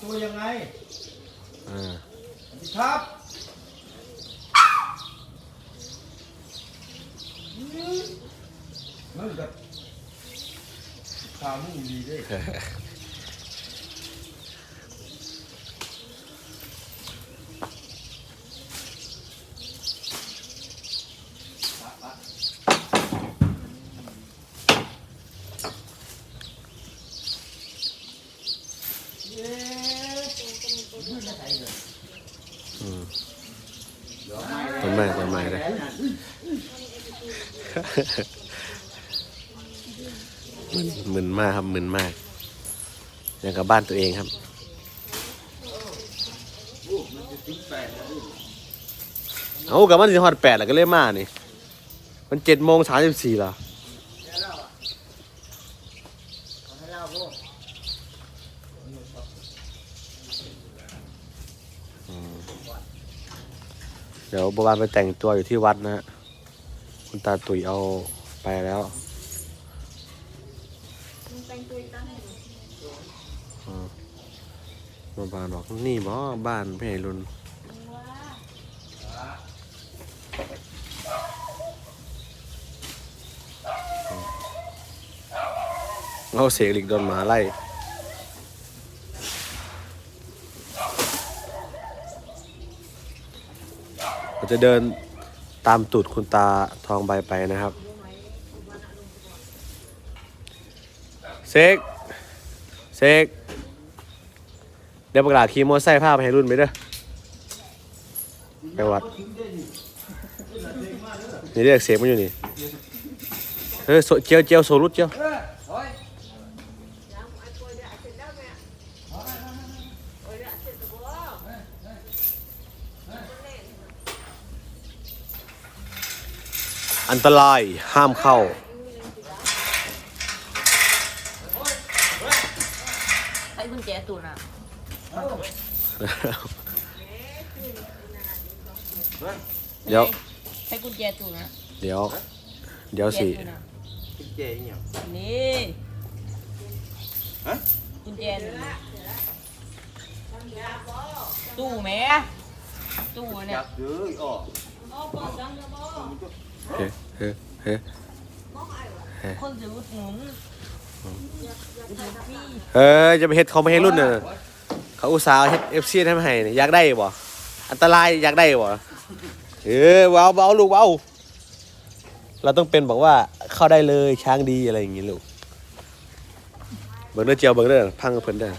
ตัวยังไงอ่าสวัสดีครับอืมนั่นกับขามุ่งดีด้วย อืมต้นไม้ต้นไม้เลย มึนมึนมากครับมึนมากอย่างกับบ้านตัวเองครับเอากับมันสิฮอดแปดแล้วก็เลยมานี่ มันเจ็ดโมงสามสิบสี่ล้วอืมเดี๋ยวบัวบานไปแต่งตัวอยู่ที่วัดนะฮะ คุณตาตุ๋ยเอาไปแล้วอืมบัวบานบอกนี่บ่บ้านพี่ใหญ่รุนเอาเสกหลิกโดนหมาไล่เราจะเดินตามตูดคุณตาทองใบไปนะครับเสกเสกเดี๋ยวประกาศขี่มอไซค์พาไปให้รุ่นไปเด้อไปวัดนี่เรียกเสกมันอยู่นี่เฮ้ยโซเจียวเจียวโซรุดเจียว อันตรายห้ามเข้า ใช้กุญแจตูนอะเดี๋ยว ใช้กุญแจตูนอะเดี๋ยว เดี๋ยวสิ กุญแจตูนอะกุญแจอีหยังนี่ฮะกุญแจตูนอะตู้แหม่ตู้เนี่อยยากเลยอ๋อเฮ้ เฮ้เฮ้คนจะรุดหนุนเฮ้ยจะไปเฮ็ดเขาไม่ให้รุ่นน่ะเขาอุตส่าห์เฮ็ดเอฟซีทำให้นี่อยากได้บ่อันตรายอยากได้บ่เออเบาเบาลูกเบาเราต้องเป็นบอกว่าเข้าได้เลยช้างดีอะไรอย่างงี้ลูกเบิ่งเด้อเจียวเบิ่งเด้อพังกับเพิ่นเด้อ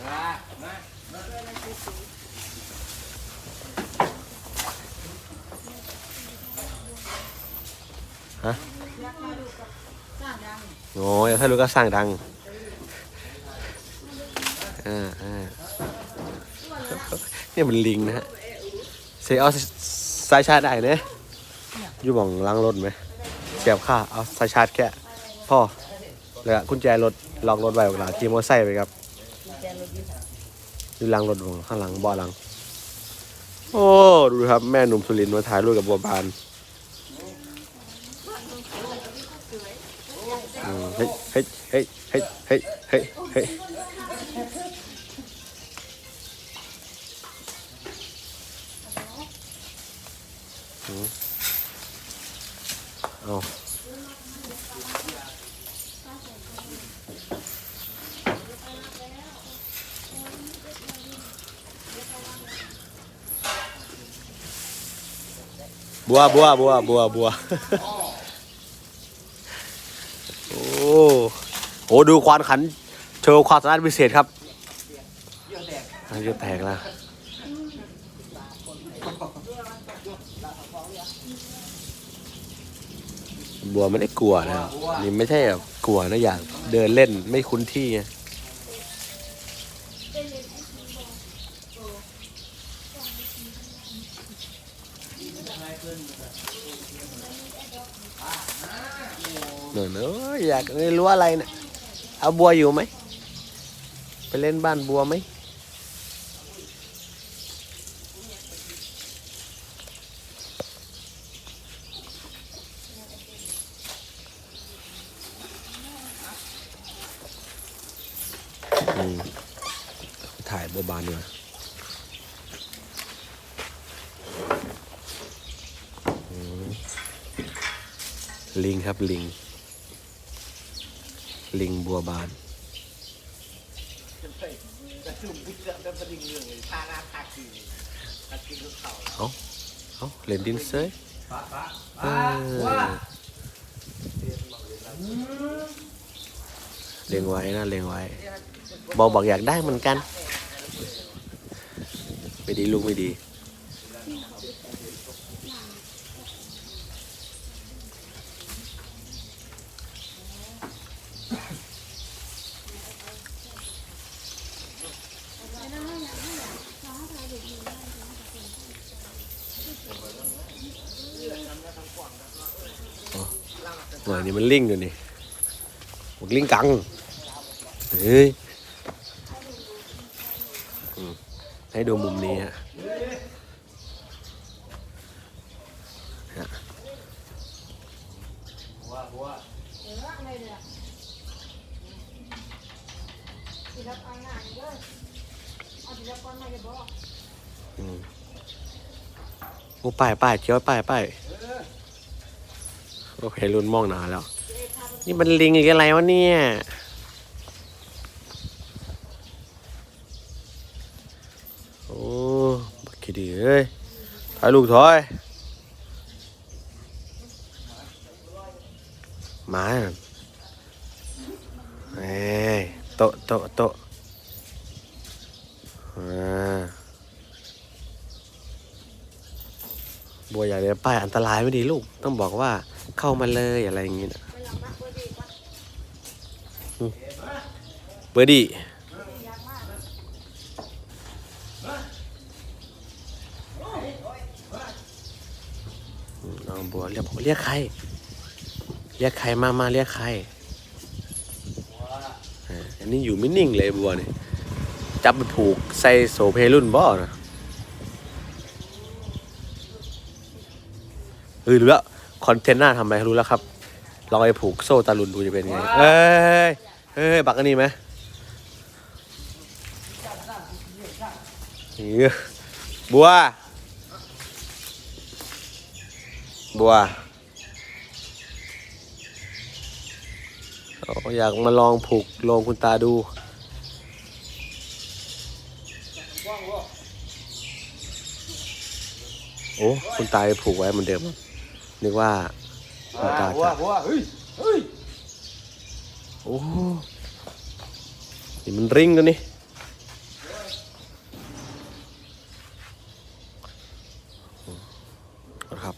ฮะโอ้ยถ้ารู้ก็สร้างดังอ่าอ่าเนี่ยมันลิงนะฮะเสียเอาสายชาร์จได้เนี่ยอยู่หม่องล้างรถไหมเสียบค่าเอาสายชาร์จแค่พ่อแล้วก็กุญแจรถล็อกรถไว้หลังขี่มอเตอร์ไซค์ไปครับอยู่หลังรถของข้างหลังบาะหลัง โอ้ ดูครับ แม่หนุ่มสุรินทร์มาถ่ายรูปกับบัวบาน อืมเฮ้ยเฮ้ยเฮ้ยเฮ้ยเฮ้ยเฮ้ยเฮ้ยอืมเอาบัวบัวบัวบัวบัว โอ้ โหดูควานขันโชว์ความสามารถพิเศษครับเยอะแตกแล้วบัวไม่ได้กลัวนะครับนี่ไม่ใช่แบบกลัวนะอย่างเดินเล่นไม่คุ้นที่ไงเนอะเนอะอยากไม่รู้อะไรเนะ เอาบัวอยู่ไหม ไปเล่นบ้านบัวไหม ถ่ายบัวบานมาลิงครับลิง ลิงบัวบาน เอาเอาเล่นดินเซยเออเลี้ยงไว้นะเลี้ยงไว้บอกบอกอยากได้เหมือนกัน ไม่ดีลูกไม่ดี หน่อยนี่มันลิงอยู่นี่มันลิงกังเฮ้ยให้ดูมุมนี้ฮะฮะบัวบัวอืมโอ้ป้ายป้ายเขียวป้ายป้าย โอเครุ่นมองหนาแล้ว นี่มันลิงอีกอะไรวะเนี่ย โอ้บักขี้ดีเอ้ยถอยลูกถอยหมาเอ้ยโตโตโตอ่าบัวใหญ่เลยป้ายอันตรายไม่ดีลูก ต้องบอกว่า เข้ามาเลยอะไรอย่างงี้นะเบอร์ดี้น้องบัวเรียกผมเรียกใคร เรียกใครมามาเรียกใครอันนี้อยู่ไม่นิ่งเลยบัวเนี่ยจับผูกใส่โสเพรุ่นบ่อนะเออรู้แล้ว คอนเทนต์หน้าทำไมรู้แล้วครับลองไปผูกโซ่ตาลุนดูจะเป็นไงเอ้ยเอ้ย บักอันนี้ไหมนี่บัว บัวโอ้อยากมาลองผูกโลงคุณตาดูโอ้คุณตาจะผูกไว้เหมือนเดิม นึกว่าคุณตาบัวจะบัวเฮ้ยเฮ้ยโอ้นี่มันริงกันนี่ครับ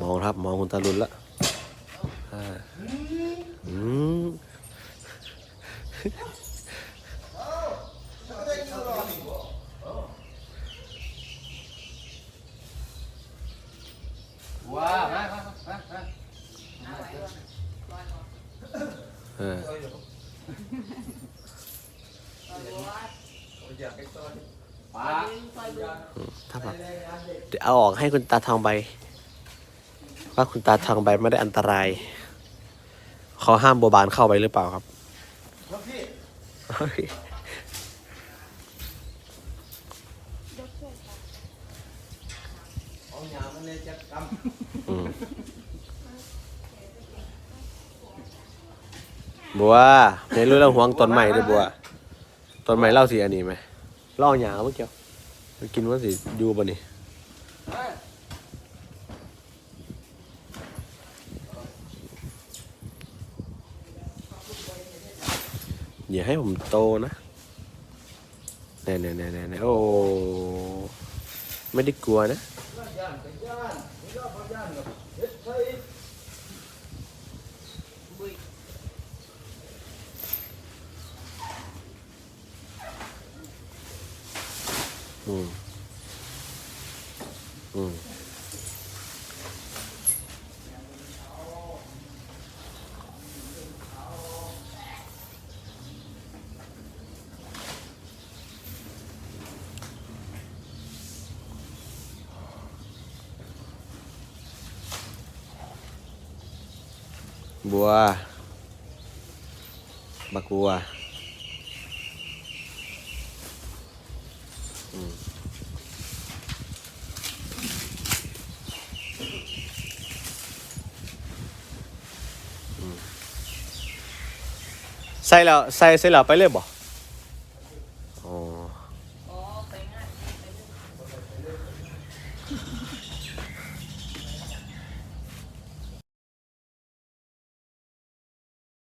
มองครับ มองคุณตาลุนละอ่าอืม บัวมามามามา เออ อยากไปซอยปะ ถ้าแบบเดี๋ยวเอาออกให้คุณตาทองใบ ว่าคุณตาทองใบไม่ได้อันตราย เขาห้ามโบบานเข้าไปหรือเปล่าครับลูกพี่เฮ้เอาหยามันเลยจะกอืมบัวเห็นรู้แล้วห่วงต้นใหม่ด้วยบัว ต้นใหม่เล่าสิอันนี้ไหมเล่าหยาเมื่อกี้มันกินว่าสิอยู่บ่นี่ำอย่าให้ผมโตนะแน่แน่แน่แน่แน่โอ้ ไม่ได้กลัวนะ ย่านกับย่านนี่ก็พย่านกับเฮ็ดไทย อืมอืมบัว บักบัวอืม ใส่แล้วใส่เสร็จแล้วไปเลยบ่